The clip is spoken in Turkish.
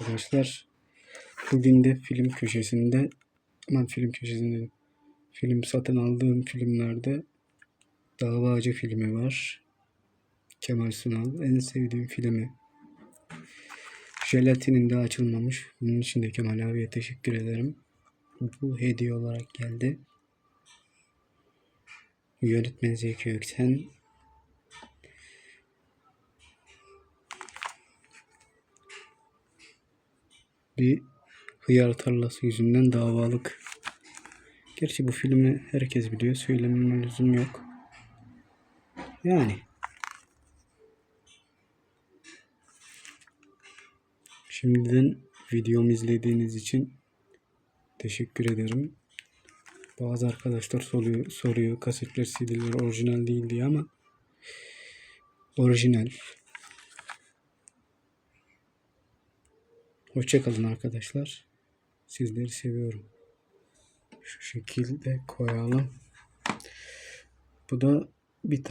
arkadaşlar. Bugün de film köşesinde aman film köşesinde film satın aldığım filmlerde Davacı filmi var. Kemal Sunal en sevdiğim filmi. Jelatinin de açılmamış. Bunun için de Kemal abiye teşekkür ederim. Bu hediye olarak geldi. Yönetmen Zeki Ökten. Bir hıyar tarlası yüzünden davalık. Gerçi bu filmi herkes biliyor. Söylememe lüzum yok. Yani. Şimdiden videomu izlediğiniz için teşekkür ederim. Bazı arkadaşlar soruyor, soruyor kasetler CD'ler orijinal değil diye ama orijinal. Hoşçakalın arkadaşlar. Sizleri seviyorum. Şu şekilde koyalım. Bu da bir tane